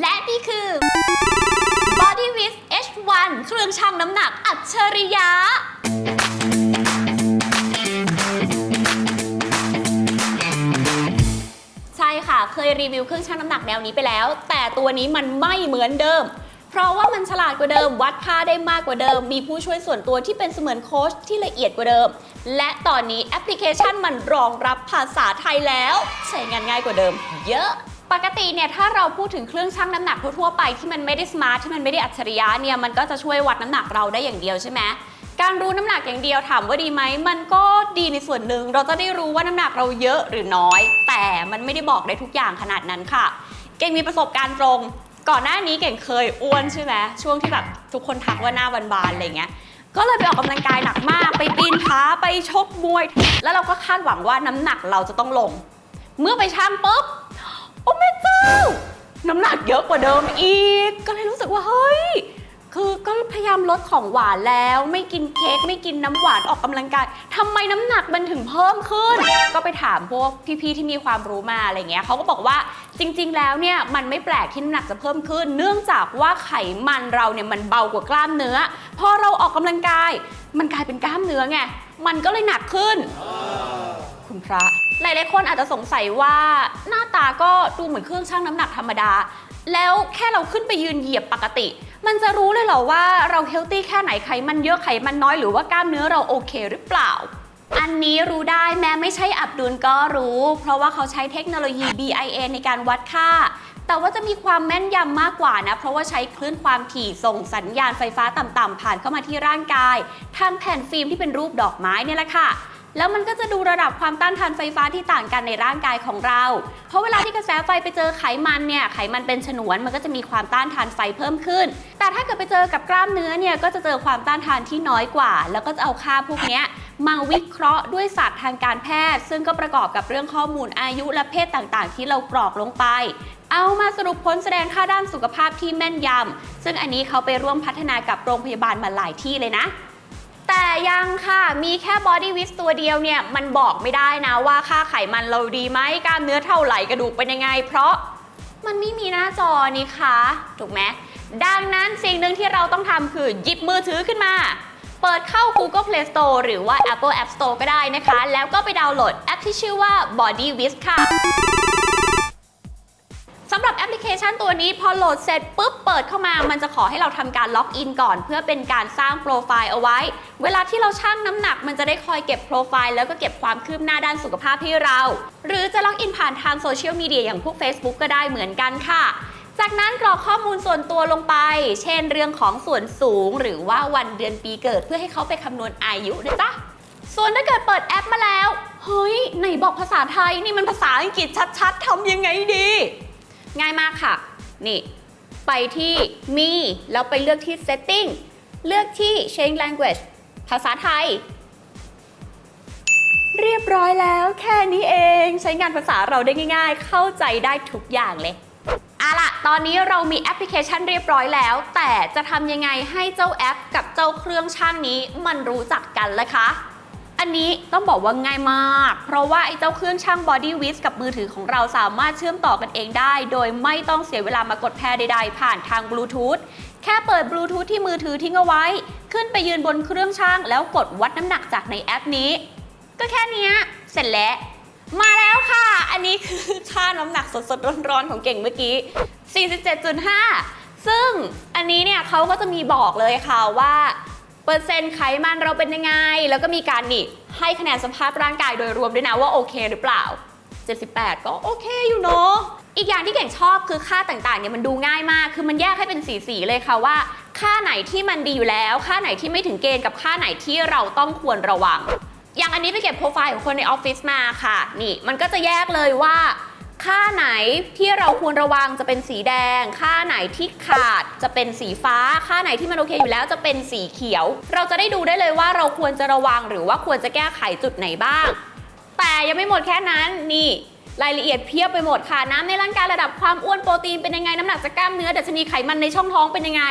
และนี่คือ Body w i t H1 เครื่องชั่งน้ำหนักอัจฉริยะ ใช่ค่ะ เคยรีวิวเครื่องชั่งน้ำหนักแนวนี้ไปแล้ว แต่ตัวนี้มันไม่เหมือนเดิม เพราะว่ามันฉลาดกว่าเดิม วัดค่าได้มากกว่าเดิม มีผู้ช่วยส่วนตัวที่เป็นเสมือนโค้ชที่ละเอียดกว่าเดิม และตอนนี้แอปพลิเคชันมันรองรับภาษาไทยแล้ว ใช้งานง่ายกว่าเดิม เยอะ ปกติเนี่ยถ้าเราพูดถึงเครื่องชั่งน้ำหนักทั่วๆไปที่มันไม่ได้สมาร์ทที่มันไม่ได้อัจฉริยะเนี่ยมันก็จะช่วยวัดน้ำหนักเราได้อย่างเดียวใช่ไหมการรู้น้ำหนักอย่างเดียวถามว่าดีไหมมันก็ดีในส่วนหนึ่งเราจะได้รู้ว่าน้ำหนักเราเยอะหรือน้อย แต่มันไม่ได้บอกได้ทุกอย่างขนาดนั้นค่ะ เก่งมีประสบการณ์ตรง ก่อนหน้านี้เก่งเคยอ้วนใช่ไหมช่วงที่แบบทุกคนทักว่าหน้าบานๆอะไรเงี้ยก็เลยไปออกกำลังกายหนักมากไปปีนผาไปชกมวย แล้วเราก็คาดหวังว่าน้ำหนักเราจะต้องลง เมื่อไปชั่งปุ๊บ แม่เจ้าน้ำหนักเยอะกว่าเดิมอีก ก็เลยรู้สึกว่าเฮ้ย คือก็พยายามลดของหวานแล้ว ไม่กินเค้กไม่กินน้ำหวานออกกำลังกายทำไมน้ำหนักมันถึงเพิ่มขึ้น ก็ไปถามพวกพี่ๆที่มีความรู้มาอะไรเงี้ยเขาก็บอกว่าจริง ๆ แล้วเนี่ยมันไม่แปลกที่น้ำหนักจะเพิ่มขึ้น เนื่องจากว่าไขมันเราเนี่ยมันเบากว่ากล้ามเนื้อพอเราออกกำลังกาย มันกลายเป็นกล้ามเนื้อไงมันก็เลยหนักขึ้น คุณพระ หลายๆคนอาจจะสงสัยว่าหน้าตาก็ดูเหมือนเครื่องชั่งน้ำหนักธรรมดา แล้วแค่เราขึ้นไปยืนเหยียบปกติ มันจะรู้เลยเหรอว่าเราเฮลตี้แค่ไหนไขมันเยอะไขมันน้อยหรือว่ากล้ามเนื้อเราโอเคหรือเปล่า อันนี้รู้ได้แม้ไม่ใช่อับดุลก็รู้ เพราะว่าเขาใช้เทคโนโลยี BIA ในการวัดค่า แต่ว่าจะมีความแม่นยำมากกว่านะ เพราะว่าใช้คลื่นความถี่ส่งสัญญาณไฟฟ้าต่ำๆผ่านเข้ามาที่ร่างกาย ทางแผ่นฟิล์มที่เป็นรูปดอกไม้เนี่ยแหละค่ะ แล้วมันก็จะดูระดับความต้านทานไฟฟ้าที่ต่างกันในร่างกายของเรา เพราะเวลาที่กระแสไฟไปเจอไขมันเนี่ย ไขมันเป็นฉนวน มันก็จะมีความต้านทานไฟเพิ่มขึ้น แต่ถ้าเกิดไปเจอกับกล้ามเนื้อเนี่ย ก็จะเจอความต้านทานที่น้อยกว่า แล้วก็จะเอาค่าพวกนี้มาวิเคราะห์ด้วยศาสตร์ทางการแพทย์ ซึ่งก็ประกอบกับเรื่องข้อมูลอายุและเพศต่างๆ ที่เรากรอกลงไป เอามาสรุปผลแสดงค่าด้านสุขภาพที่แม่นยำซึ่งอันนี้เขาไปร่วมพัฒนากับโรงพยาบาลมาหลายที่เลยนะ แต่ยังค่ะมีแค่ Body w i t ตัวเดียวเนี่ยมันบอกไม่ได้นะว่าค่าไขมันเราดีไหมกล้ามเนื้อเท่าไหร่กระดูกเป็นยังไง เพราะมันไม่มีหน้าจอนี่คะถูกไหมดังนั้นสิ่งหนึ่งที่เราต้องทำคือหยิบมือถือขึ้นมา เปิดเข้า Google Play Store หรือว่า Apple App Store ก็ได้นะคะ แล้วก็ไปดาวน์โหลดแอปที่ชื่อว่า Body w i t ค่ะ พลิเคชันตัวนี้พอโหลดเสร็จปุ๊บเปิดเข้ามา มันจะขอให้เราทำการล็อกอินก่อน เพื่อเป็นการสร้างโปรไฟล์เอาไว้ เวลาที่เราชั่งน้ำหนัก มันจะได้คอยเก็บโปรไฟล์แล้วก็เก็บความคืบหน้าด้านสุขภาพให้เรา หรือจะล็อกอินผ่านทางโซเชียลมีเดียอย่างพวก Facebook ก็ได้เหมือนกันค่ะจากนั้นกรอกข้อมูลส่วนตัวลงไป เช่นเรื่องของส่วนสูง หรือว่าวันเดือนปีเกิดเพื่อให้เขาไปคำนวณอายุนะจ๊ะ ส่วนถ้าเกิดเปิดแอปมาแล้ว เฮ้ย ไหนบอกภาษาไทยนี่มันภาษาอังกฤษชัดๆทำยังไงดี ง่ายมากค่ะ นี่ ไปที่มีแล้วไปเลือกที่ setting เลือกที่ change language ภาษาไทย เรียบร้อยแล้วแค่นี้เองใช้งานภาษาเราได้ง่าย ๆ เข้าใจได้ทุกอย่างเลยอาล่ะ ตอนนี้เรามีแอปพลิเคชันเรียบร้อยแล้ว แต่จะทำยังไงให้เจ้าแอปกับเจ้าเครื่องช่างนี้มันรู้จักกันล่ะคะ อันนี้ต้องบอกว่าง่ายมาก เพราะว่าไอ้เจ้าเครื่องช่าง Body w i z กับมือถือของเราสามารถเชื่อมต่อกันเองได้ โดยไม่ต้องเสียเวลามากดแพรใดๆ ผ่านทางบลูทูธแค่เปิดบลูทูธที่มือถือทิ้งเอาไว้ ขึ้นไปยืนบนเครื่องช่าง แล้วกดวัดน้ำหนักจากในแอปนี้ ก็แค่นี้เสร็จแล้ว มาแล้วค่ะ อันนี้คือค่าน้ำหนักสดๆ ร้อนๆ ของเก่งเมื่อกี้ 47.5 ซึ่งอันนี้เนี่ยเขาก็จะมีบอกเลยค่ะว่า เปอร์เซ็นต์ไขมันเราเป็นยังไง แล้วก็มีการนี่ให้คะแนนสภาพร่างกายโดยรวมด้วยนะว่าโอเคหรือเปล่า 78 ก็โอเคอยู่เนาะอีกอย่างที่เก่งชอบคือค่าต่างๆเนี่ยมันดูง่ายมาก คือมันแยกให้เป็นสีๆเลยค่ะว่า ค่าไหนที่มันดีอยู่แล้ว ค่าไหนที่ไม่ถึงเกณฑ์กับค่าไหนที่เราต้องควรระวัง อย่างอันนี้ไปเก็บโปรไฟล์ของคนในออฟฟิศมาค่ะ นี่มันก็จะแยกเลยว่า ค่าไหนที่เราควรระวังจะเป็นสีแดง ค่าไหนที่ขาดจะเป็นสีฟ้า ค่าไหนที่มันโอเคอยู่แล้วจะเป็นสีเขียว เราจะได้ดูได้เลยว่าเราควรจะระวังหรือว่าควรจะแก้ไขจุดไหนบ้าง แต่ยังไม่หมดแค่นั้นนี่รายละเอียดเพียบไปหมดค่ะ น้ำในร่างกายระดับความอ้วนโปรตีนเป็นยังไง น้ำหนักจากกล้ามเนื้อดัชนีไขมันในช่องท้องเป็นยังไง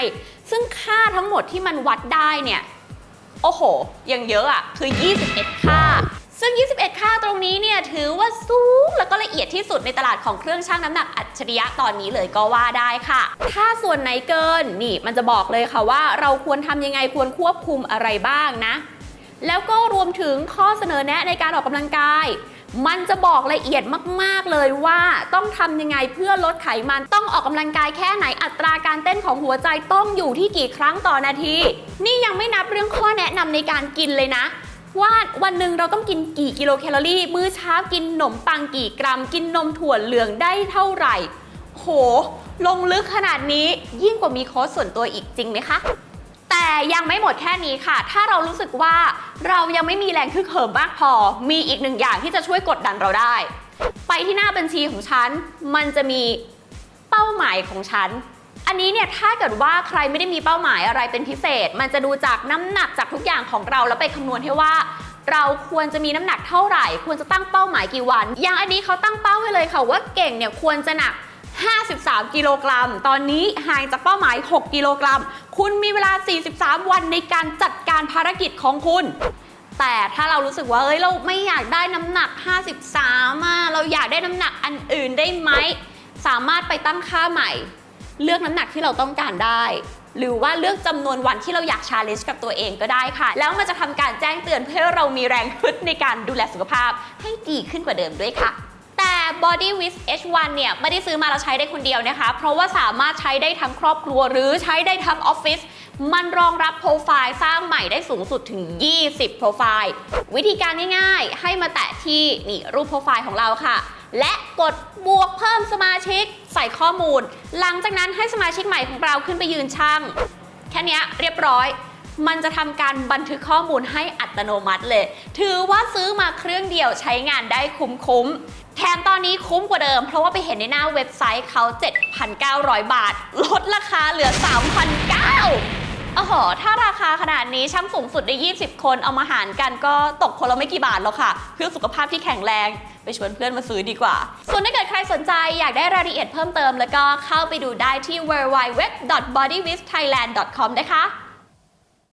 ซึ่งค่าทั้งหมดที่มันวัดได้เนี่ย โอ้โห ยังเยอะอะคือ 21 ค่า ซึ่ง 21 ค่าตรงนี้เนี่ยถือว่าสูงแล้วก็ละเอียดที่สุดในตลาดของเครื่องชั่งน้ำหนักอัจฉริยะตอนนี้เลยก็ว่าได้ค่ะ ถ้าส่วนไหนเกินนี่มันจะบอกเลยค่ะว่า เราควรทำยังไงควรควบคุมอะไรบ้างนะ แล้วก็รวมถึงข้อเสนอแนะในการออกกำลังกาย มันจะบอกละเอียดมากๆเลยว่าต้องทำยังไงเพื่อลดไขมันต้องออกกำลังกายแค่ไหนอัตราการเต้นของหัวใจต้องอยู่ที่กี่ครั้งต่อนาที นี่ยังไม่นับเรื่องข้อแนะนำในการกินเลยนะ ว่าวันหนึ่งเราต้องกินกี่กิโลแคลอรี่ มื้อเช้ากินขนมปังกี่กรัม กินนมถั่วเหลืองได้เท่าไหร่ โห ลงลึกขนาดนี้ยิ่งกว่ามีโค้ชส่วนตัวอีกจริงไหมคะแต่ยังไม่หมดแค่นี้ค่ะ ถ้าเรารู้สึกว่าเรายังไม่มีแรงคึกเหิมมากพอ มีอีกหนึ่งอย่างที่จะช่วยกดดันเราได้ ไปที่หน้าบัญชีของฉัน มันจะมีเป้าหมายของฉัน อันนี้เนี่ยถ้าเกิดว่าใครไม่ได้มีเป้าหมายอะไรเป็นพิเศษ มันจะดูจากน้ำหนักจากทุกอย่างของเราแล้วไปคำนวณให้ว่าเราควรจะมีน้ำหนักเท่าไหร่ ควรจะตั้งเป้าหมายกี่วัน อย่างอันนี้เขาตั้งเป้าไว้เลยค่ะว่าเก่งเนี่ยควรจะหนัก 53 กิโลกรัม ตอนนี้ห่างจากเป้าหมาย 6 กิโลกรัม คุณมีเวลา 43 วันในการจัดการภารกิจของคุณ แต่ถ้าเรารู้สึกว่าเอ้ยเราไม่อยากได้น้ำหนัก 53อะเราอยากได้น้ำหนักอันอื่นได้ไหม สามารถไปตั้งค่าใหม่ เลือกน้ำหนักที่เราต้องการได้ หรือว่าเลือกจำนวนวันที่เราอยากชาเลนจ์กับตัวเองก็ได้ค่ะ แล้วมันจะทำการแจ้งเตือนเพื่อเรามีแรงขึ้นในการดูแลสุขภาพให้ดีขึ้นกว่าเดิมด้วยค่ะแต่ Body Wiz H1 เนี่ยไม่ได้ซื้อมาแล้วใช้ได้คนเดียวนะคะ เพราะว่าสามารถใช้ได้ทั้งครอบครัวหรือใช้ได้ทั้งออฟฟิศมันรองรับโปรไฟล์สร้างใหม่ได้สูงสุดถึง 20 โปรไฟล์ วิธีการง่ายๆ ให้มาแตะที่นี่รูปโปรไฟล์ของเราค่ะ และกดบวกเพิ่มสมาชิกใส่ข้อมูล หลังจากนั้นให้สมาชิกใหม่ของเราขึ้นไปยืนช่าง แค่นี้เรียบร้อย มันจะทำการบันทึกข้อมูลให้อัตโนมัติเลย ถือว่าซื้อมาเครื่องเดียวใช้งานได้คุ้มๆ แถมตอนนี้คุ้มกว่าเดิม เพราะว่าไปเห็นในหน้าเว็บไซต์เขา 7,900 บาท ลดราคาเหลือ 3,900 โอ้โห ถ้าราคาขนาดนี้ช่างสูงสุดได้ 20 คนเอามาหารกันก็ตกคนละไม่กี่บาทแล้วค่ะ เพื่อสุขภาพที่แข็งแรงไปชวนเพื่อนมาซื้อดีกว่า ส่วนถ้าเกิดใครสนใจอยากได้รายละเอียดเพิ่มเติม แล้วก็เข้าไปดูได้ที่ www.bodywiththailand.com นะคะ